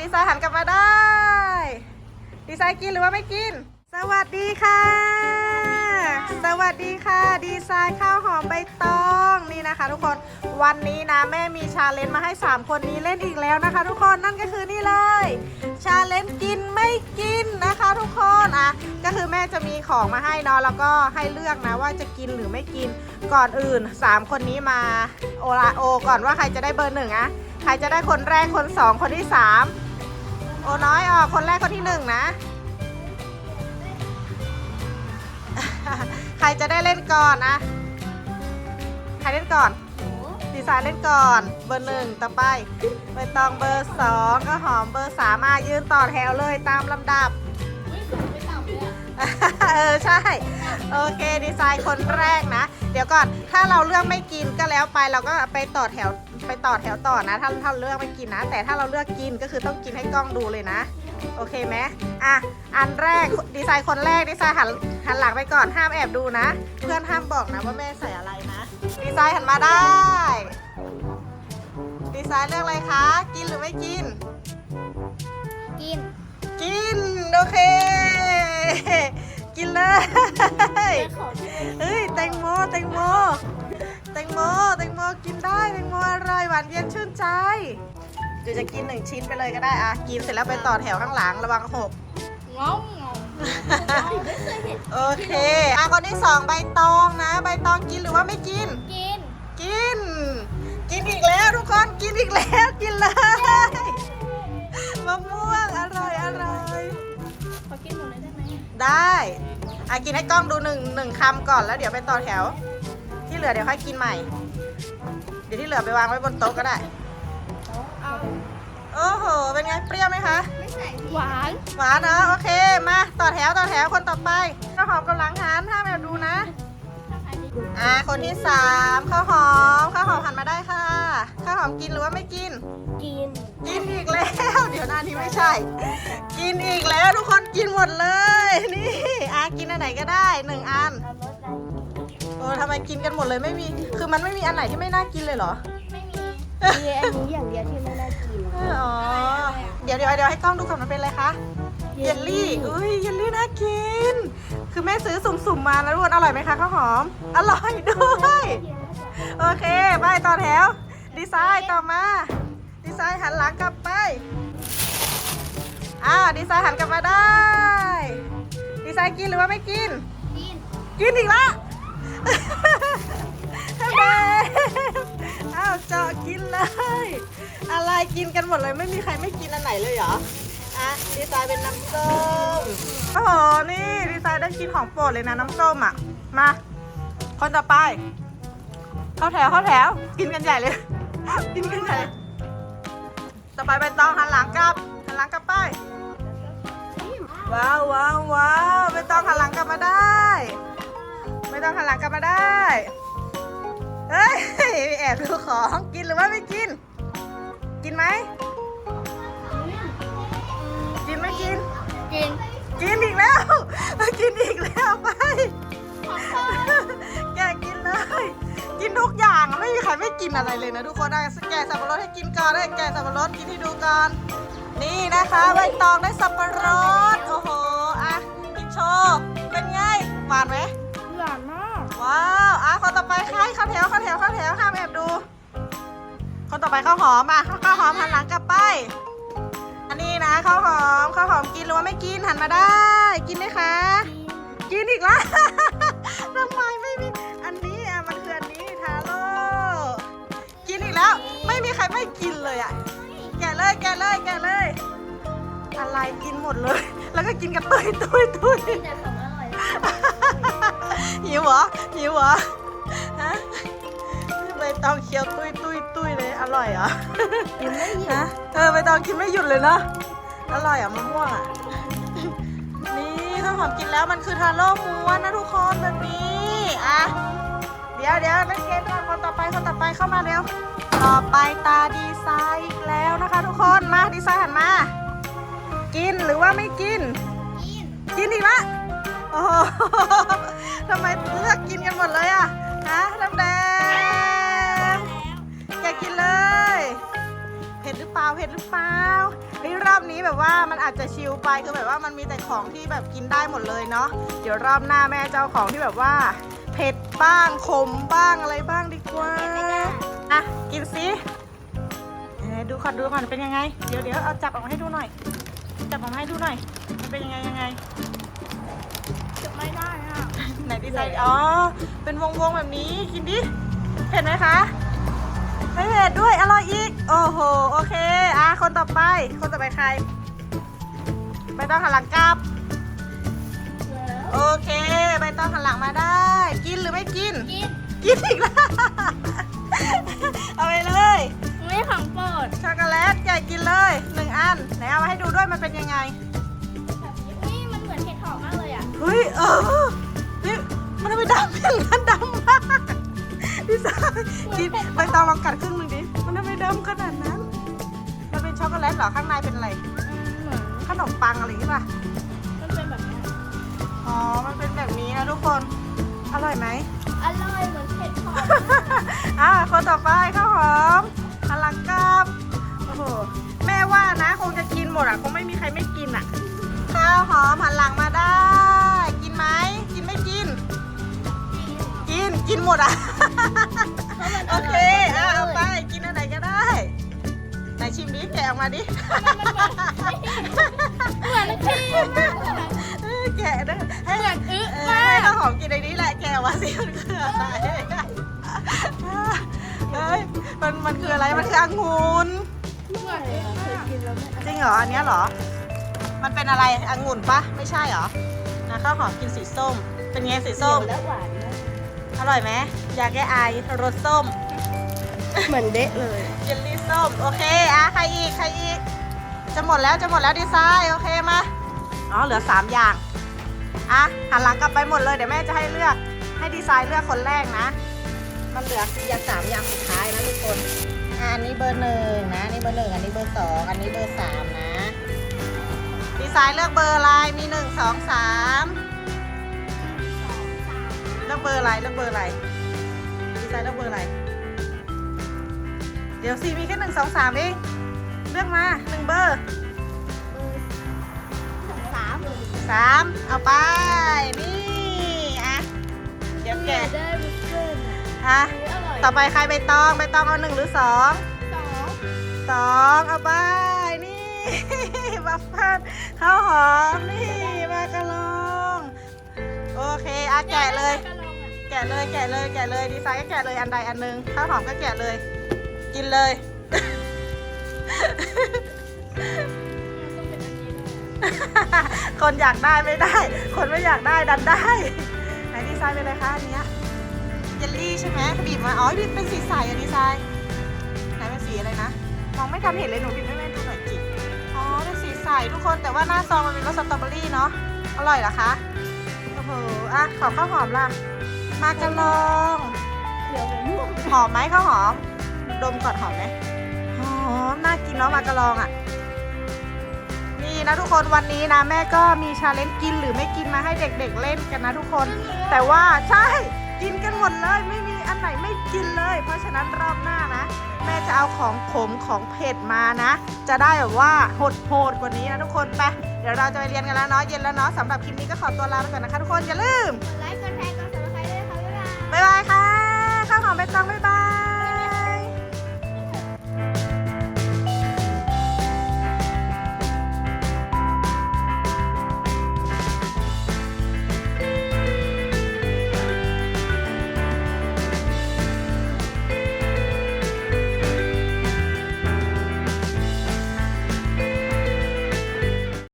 ดีไซน์หันกลับมาได้ ดีไซน์กินหรือว่าไม่กิน สวัสดีค่ะ สวัสดีค่ะ ดีไซน์ข้าวหอมใบตองนี่นะคะ ทุกคนวันนี้นะแม่มีชาเลนจ์มาให้ 3 คนนี้เล่นอีกแล้วนะคะ ทุกคนนั่นก็คือนี่เลยชาเลนจ์กินไม่กินนะคะ ทุกคนอะก็คือแม่จะมีของมาให้เนาะแล้วก็ให้เลือกนะว่าจะกินหรือไม่กินก่อนอื่น 3 คนนี้มาโอลาโอ ก่อนว่าใครจะได้เบอร์หนึ่งอะใครจะได้คนแรกคนสองคนที่สาม โอน้อยออกคนแรกคนที่หนึ่งนะ ใครจะได้เล่นก่อนนะใครเล่นก่อนดีไซน์เล่นก่อน เบอร์หนึ่งต่อไปใบตองเบอร์สองก็หอมเบอร์สามมายืนต่อแถวเลยตามลำดับเออใช่ โอเค ดีไซน์คนแรกนะเดี๋ยวก่อน ถ้าเราเลือกไม่กินก็แล้วไปเราก็ไปต่อแถวไปต่อแถวต่อนะ ถ้าถ้าเลือกไม่กินนะ แต่ถ้าเราเลือกกินก็คือต้องกินให้กล้องดูเลยนะ โอเคไหมอะอันแรกดีไซน์คนแรกดีไซน์หันหันหลังไปก่อนห้ามแอบดูนะ เพื่อนห้ามบอกนะว่าแม่ใส่อะไรนะดีไซน์หันมาได้ ดีไซน์เลือกอะไรคะ กินหรือไม่กิน กิน กิน โอเค กินเลยของที่เป็นเฮ้ยแตงโมแตงโมแตงโมแตงโมกินได้แตงโมอร่อยหวานเย็นชื่นใจเดี๋ยวจะกินหนึ่งชิ้นไปเลยก็ได้อะกินเสร็จแล้วไปต่อแถวข้างหลังระวังหกงอมงอมไม่เคยเห็นโอเคอะคนที่สองใบตองนะ ใบตองกินหรือว่าไม่กิน กิน กิน กินอีกแล้วทุกคนกินอีกแล้วกิน อะกินให้กล้องดูหนึ่งหนึ่งคำก่อนแล้วเดี๋ยวไปต่อแถว ที่เหลือเดี๋ยวค่อยกินใหม่ เดี๋ยวที่เหลือไปวางไว้บนโต๊ะก็ได้ เอาโอ้โห เป็นไงเปรี้ยวไหมคะ ไม่ใส่หวานหวานเนอะโอเค มาต่อแถวต่อแถวคนต่อไปข้าวหอมกำลังหันห้ามแอบดูนะ อ่า คนที่สามข้าวหอมข้าวหอมหันมาได้ค่ะข้าวหอมกินหรือว่าไม่กิน กิน กินอีกแล้ว เดี๋ยวหน้านี้ไม่ใช่ กินอีกแล้วทุกคนกินหมดเลยนี่อะกินอัน ไหนก็ได้หนึ่งอันเอารสอะไรโอ้ทำไมกินกันหมดเลยไม่มี คือมันไม่มีอันไหนที่ไม่น่ากินเลยเหรอไม่มีมีอันนี้อย่างเดียวที่ไม่น่ากิน อ๋อ เดี๋ยวเดี๋ยวเดี๋ยวให้กล้องดูก่อนมันเป็นอะไรคะ เยลลี่อุ้ย เยลลี่น่ากิน คือแม่ซื้อสุ่มๆมานะทุกคนอร่อยไหมคะข้าวหอม อร่อยด้วย โอเคไปต่อแถว ดีไซน์ต่อมา ดีไซน์หันหลังกลับไป อ้าว ดีไซน์หันกลับมาได้ ดีไซน์กินหรือว่าไม่กิน กิน กินอีกละทำไมอ้าวเจาะกินเลย อะไรกินกันหมดเลยไม่มีใครไม่กินอันไหนเลยเหรอ อะดีไซน์เป็นน้ำส้ม โอ้โห นี่ดีไซน์ได้กินของโปรดเลยนะน้ำส้มอะ มา คนต่อไป เข้าแถวเข้าแถว กินกันใหญ่เลย กินกันใหญ่เลยต่อไปใบตองหันหลังกลับหันหลังกลับไป ว้าวว้าวว้าวไม่ต้องหันหลังกลับมาได้ ไม่ต้องหันหลังกลับมาได้เฮ้ยแอบดูของกินหรือว่าไม่กิน กินไหมกินไม่กิน กิน กินอีกแล้วกินอีกแล้วไปแกะกินเลย กินทุกอย่างอะไม่มีใครไม่กินอะไรเลยนะทุกคนได้แกะสับปะรดให้กินก่อนได้แกะสับปะรดกินให้ดูก่อนนี่นะคะใบตองได้สับปะรดานไหมหวานมากว้าวอะคนต่อไปใครเข้าแถวเข้าแถวเข้าแถวห้ามแอบดู คนต่อไปข้าวหอมอะข้าวหอมหันหลังกลับไป อันนี้นะข้าวหอมข้าวหอมกินหรือว่าไม่กินหันมาได้ กินไหมคะ กินอีกแล้วทำไมไม่มีอันนี้อะมันคืออันนี้ทาโร่กินอีกแล้ว ไม่มีใครไม่กินเลยอะแกะเลยแกะเลยแกะเลย อะไรกินหมดเลย แล้วก็กินกับตุ้ยตุ้ยตุ้ยกินแต่ของอร่อย หิวเหรอหิวเหรอฮะใบตองเคี้ยวตุ้ยตุ้ยตุ้ยเลยอร่อยเหรอกินไม่หยุดฮะเออใบตองกินไม่หยุดเลยเนาะอร่อยอะมะม่วงอะนี่ข้าวหอมกินแล้วมันคือทาโร่ม้วนนะทุกคนแบบนี้อะเดี๋ยวเดี๋ยวเล่นเกมก่อนคนต่อไปคนต่อไปเข้ามาเร็วต่อไปตาดีไซน์อีกแล้วนะคะ ทุกคนมาดีไซน์หันมา กินหรือว่าไม่กิน กินกินอีกละโอ้โห ทำไมเลือกกินกันหมดเลยอะฮะน้ำแดงแกกินเลย เผ็ดหรือเปล่าเผ็ดหรือเปล่าเฮ้ยรอบนี้แบบว่ามันอาจจะชิลไปคือแบบว่ามันมีแต่ของที่แบบกินได้หมดเลยเนาะเดี๋ยวรอบหน้าแม่เจะเอาของที่แบบว่า เผ็ดบ้างขมบ้างอะไรบ้างดีกว่าอะกินสิเอ๊ะดูก่อนดูก่อนเป็นยังไง เดี๋ยวเดี๋ยวเอาจับออกมาให้ดูหน่อย จับออกมาให้ดูหน่อย มันเป็นยังไงยังไงจะไม่ได้อะ ไหนดีไซน์ อ๋อ เป็นวงวงๆแบบนี้ กินดิ เผ็ดไหมคะ ไม่เผ็ดด้วย อร่อยอีก โอ้โห โอเค อะ คนต่อไป คนต่อไปใคร ไม่ต้องหันหลังกลับ โอเค ไม่ต้องหันหลังมาได้ กินหรือไม่กิน กิน กินอีกแล้ว เอาไปเลย ไม่ของโปรด ช็อกโกแลตแกะกินเลยหนึ่งอัน ไหนเอามาให้ดูด้วย มันเป็นยังไง กินใบตองลองกัดครึ่งหนึ่งดิ มันทำไมดำขนาดนั้น มันเป็นช็อกโกแลตเหรอ ข้างในเป็นอะไรเหมือนขนมปังอะไรอย่างงี้ป่ะ มันเป็นแบบนี้อ๋อ มันเป็นแบบนี้นะทุกคน อร่อยไหม อร่อยเหมือนเห็ดหอมอะคนต่อไปข้าวหอมหันหลังกลับโอ้โห แม่ว่านะคงจะกินหมดอะ คงไม่มีใครไม่กินอะ ข้าวหอมหันหลังมาได้ กินไหมกินไม่กิน กินกินหมดอะ โอเคอะเอาไปกินอันไหนก็ได้ไหนชิมดิแกะออกมาดิเหมือนครีมมากเลยเออแกะนะให้เหมือนอึ๊เออมาก ให้ข้าวหอมกินในนี้แหละแกะออกมาสิมันคืออะไรเฮ้ยมันมันคืออะไรมันคือองุ่นเหมือนอึ๊มากจริงเหรออันเนี้ยเหรอ มันเป็นอะไรองุ่นปะไม่ใช่เหรอนะข้าวหอมกินสีส้ม เป็นไงสีส้ม แล้วหวาน อร่อยไหมอยากแก้ไอรสส้ม เหมือนเดะเลย เยลลี่ส้ม โอเค อะ ใครอีก ใครอีก จะหมดแล้ว จะหมดแล้วดีไซน์ โอเคมา อ๋อ เหลือ 3 อย่าง อะ หันหลังกลับไปหมดเลย เดี๋ยวแม่จะให้เลือก ให้ดีไซน์เลือกคนแรกนะ มันเหลืออย่างสามอย่างสุดท้ายนะทุกคนอะอันนี้เบอร์หนึ่งนะ อันนี้เบอร์หนึ่ง อันนี้เบอร์สอง อันนี้เบอร์สามนะ ดีไซน์เลือกเบอร์อะไรมีหนึ่งสองสามเลื อกเบอร์อะไรเลือกเบอร์อะไรดีไซน์เลือกเบอร์อะไร เดี๋ยวสิมีแค่หนึ่งสองสามเอง เลือกมาหนึ่งเบอร์สามสามเอาไป นี่ อะ เดี๋ยวแกะได้บุฟเฟ่ต์อะอร่อยต่อไปใครใบตองใบตองเอาหนึ่งหรือสองสองสองเอาไป นี่บัฟเฟิลข้าวหอม นี่มากระลอง โอเคอะแกะเลยแกะเลยแกะเลยแกะเลยดีไซน์ก็แกะเลยอันใดอันหนึ่งข้าวหอมก็แกะเลย กินเลย คนอยากได้ไม่ได้ คนไม่อยากได้ดันได้ไหนดีไซน์เป็นอะไรคะอันเนี้ยเยลลี่ใช่ไหมบีบมาอ๋อบีบเป็นสีใสอะดีไซน์ไหนเป็นสีอะไรนะมองไม่ทันเห็นเลยหนูบีบให้แม่ดูหน่อยจิอ๋อเป็นสีใสทุกคนแต่ว่าหน้าซองมันเป็นรสสตรอเบอรี่เนาะอร่อยเหรอคะโอ้โหอะขอข้าวหอมล่ะ มากระลองเดี๋ยวผมม่วงหอมไหมข้าวหอม ดมก่อนหอมไหมหอมน่ากินเนาะมากระลองอะ นี่นะทุกคนวันนี้นะแม่ก็มีชาเลนจ์กินหรือไม่กินมาให้เด็กๆเล่นกันนะทุกคน แต่ว่าใช่กินกันหมดเลยไม่มีอันไหนไม่กินเลย เพราะฉะนั้นรอบหน้านะ แม่จะเอาของขมของเผ็ดมานะ จะได้แบบว่าโหดๆกว่านี้นะทุกคนไปเดี๋ยวเราจะไปเรียนกันแล้วเนาะเย็นแล้วเนาะสำหรับคลิปนี้ก็ขอตัวลาไปก่อนนะคะทุกคนอย่าลืมกดไลค์ บ๊ายบายค่ะ ข้าวหอมใบตองบ๊ายบาย